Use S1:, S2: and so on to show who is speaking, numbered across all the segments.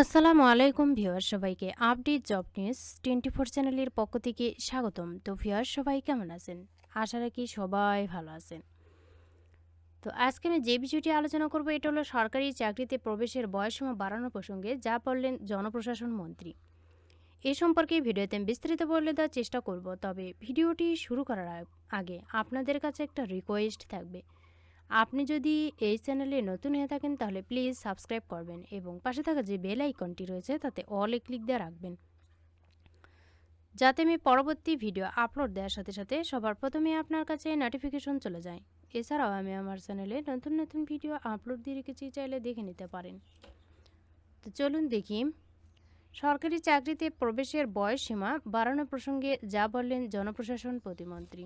S1: আসসালামু আলাইকুম ভিউয়ার সবাইকে update job news twenty four চ্যানেলের পক্ষ থেকে স্বাগতম। তো ভিউয়ার সবাই কেমন আছেন? আশা রাখি সবাই ভালো আছেন। তো আজকে আমি যে বিষয়টি আলোচনা করব, এটা হলো সরকারি চাকরিতে প্রবেশের বয়সসীমা বাড়ানোর প্রসঙ্গে যা বললেন জনপ্রশাসন মন্ত্রী। এ সম্পর্কে ভিডিওতে আমি বিস্তারিত বলে দেওয়ার চেষ্টা করব, তবে ভিডিওটি শুরু করার আগে আপনাদের কাছে একটা রিকোয়েস্ট থাকবে। আপনি যদি এই চ্যানেলে নতুন হয়ে থাকেন, তাহলে প্লিজ সাবস্ক্রাইব করবেন এবং পাশে থাকা যে বেল আইকনটি রয়েছে, তাতে অলে ক্লিক দিয়ে রাখবেন। যাতে আমি পরবর্তী ভিডিও আপলোড দেওয়ার সাথে সাথে সবার প্রথমে আপনার কাছে নোটিফিকেশন চলে যায়। এছাড়াও আমি আমার চ্যানেলে নতুন নতুন ভিডিও আপলোড দিয়ে রেখেছি, চাইলে দেখে নিতে পারেন। তো চলুন দেখি। সরকারি চাকরিতে প্রবেশের বয়স সীমা বাড়ানো প্রসঙ্গে যা বললেন জনপ্রশাসন প্রতিমন্ত্রী।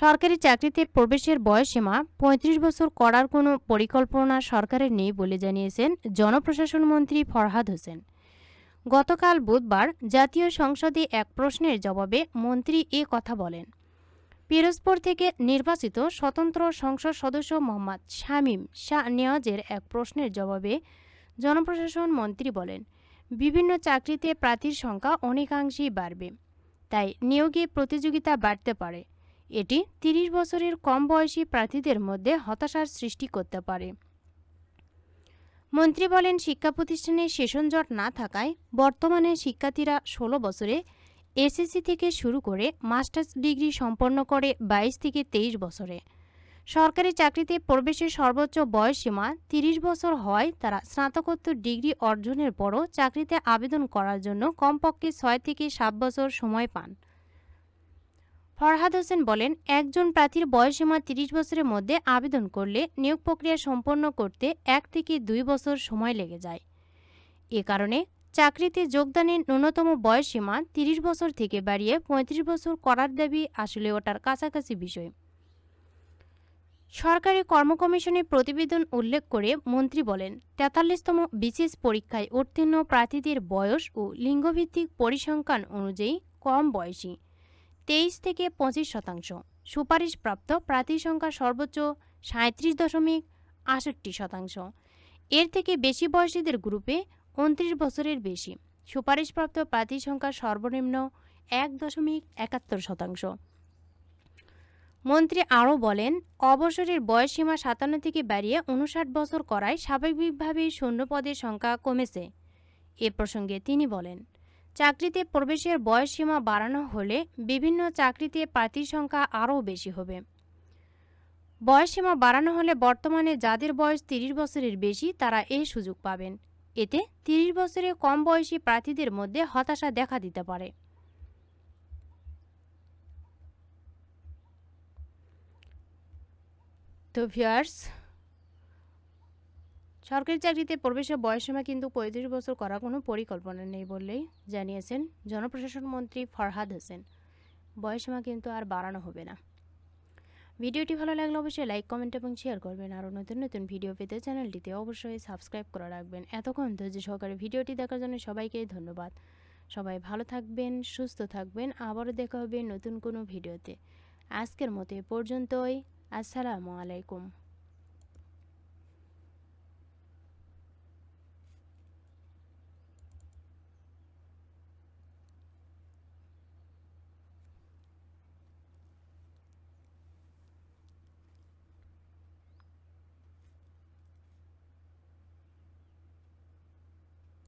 S1: সরকারি চাকরিতে প্রবেশের বয়সসীমা পঁয়ত্রিশ বছর করার কোনো পরিকল্পনা সরকারের নেই বলে জানিয়েছেন জনপ্রশাসন মন্ত্রী ফরহাদ হোসেন। গতকাল বুধবার জাতীয় সংসদে এক প্রশ্নের জবাবে মন্ত্রী এ কথা বলেন। পিরোজপুর থেকে নির্বাচিত স্বতন্ত্র সংসদ সদস্য মোহাম্মদ শামীম শাহ নেওয়াজের এক প্রশ্নের জবাবে জনপ্রশাসন মন্ত্রী বলেন, বিভিন্ন চাকরিতে প্রার্থীর সংখ্যা অনেকাংশেই বাড়বে। তাই নিয়োগে প্রতিযোগিতা বাড়তে পারে। এটি ৩০ বছরের কম বয়সী প্রার্থীদের মধ্যে হতাশার সৃষ্টি করতে পারে। মন্ত্রী বলেন, শিক্ষা প্রতিষ্ঠানে সেশন জট না থাকায় বর্তমানে শিক্ষার্থীরা ষোলো বছরে এসএসসি থেকে শুরু করে মাস্টার্স ডিগ্রি সম্পন্ন করে বাইশ থেকে তেইশ বছরে। সরকারি চাকরিতে প্রবেশের সর্বোচ্চ বয়সসীমা তিরিশ বছর হওয়ায় তারা স্নাতকোত্তর ডিগ্রি অর্জনের পরও চাকরিতে আবেদন করার জন্য কমপক্ষে ছয় থেকে সাত বছর সময় পান। ফরহাদ হোসেন বলেন, একজন প্রার্থীর বয়সসীমা তিরিশ বছরের মধ্যে আবেদন করলে নিয়োগ প্রক্রিয়া সম্পন্ন করতে এক থেকে দুই বছর সময় লেগে যায়। এ কারণে চাকরিতে যোগদানের ন্যূনতম বয়সসীমা তিরিশ বছর থেকে বাড়িয়ে পঁয়ত্রিশ বছর করার দাবি আসলে ওটার কাছাকাছি বিষয়। সরকারি কর্ম কমিশনের প্রতিবেদন উল্লেখ করে মন্ত্রী বলেন, তেতাল্লিশতম বিশেষ পরীক্ষায় উত্তীর্ণ প্রার্থীদের বয়স ও লিঙ্গভিত্তিক পরিসংখ্যান অনুযায়ী কম বয়সী। তেইশ থেকে পঁচিশ শতাংশ। সুপারিশপ্রাপ্ত প্রার্থী সংখ্যা সর্বোচ্চ সাঁত্রিশ দশমিক আষট্টি শতাংশ। এর থেকে বেশি বয়সীদের গ্রুপে উনত্রিশ বছরের বেশি। সুপারিশপ্রাপ্ত প্রার্থী সংখ্যা সর্বনিম্ন এক দশমিক একাত্তর শতাংশ। মন্ত্রী আরও বলেন, অবসরের বয়সসীমা সাতান্ন থেকে বাড়িয়ে উনষাট বছর করায় স্বাভাবিকভাবেই শূন্যপদের সংখ্যা কমেছে। এ প্রসঙ্গে তিনি বলেন চাকরিতে প্রবেশের বয়সসীমা বাড়ানো হলে বিভিন্ন চাকরিতে প্রার্থীর সংখ্যা আরও বেশি হবে। বয়সসীমা বাড়ানো হলে বর্তমানে যাদের বয়স তিরিশ বছরের বেশি, তারা এই সুযোগ পাবেন। এতে তিরিশ বছরের কম বয়সী প্রার্থীদের মধ্যে হতাশা দেখা দিতে পারে। তো ভিউয়ার্স সরকারি চাকরিতে প্রবেশের বয়সসীমা কিন্তু পঁয়ত্রিশ বছর করার কোনো পরিকল্পনা নেই বললেই জানিয়েছেন জনপ্রশাসন মন্ত্রী ফরহাদ হোসেন। বয়সসীমা কিন্তু আর বাড়ানো হবে না। ভিডিওটি ভালো লাগলে অবশ্যই লাইক, কমেন্ট এবং শেয়ার করবেন। আরও নতুন নতুন ভিডিও পেতে চ্যানেলটিতে অবশ্যই সাবস্ক্রাইব করে রাখবেন। এতক্ষণ ধৈর্য সহকারে ভিডিওটি দেখার জন্য সবাইকে ধন্যবাদ। সবাই ভালো থাকবেন, সুস্থ থাকবেন। আবারও দেখা হবে নতুন কোনো ভিডিওতে। আজকের মতো এ পর্যন্তই। আসসালামু আলাইকুম।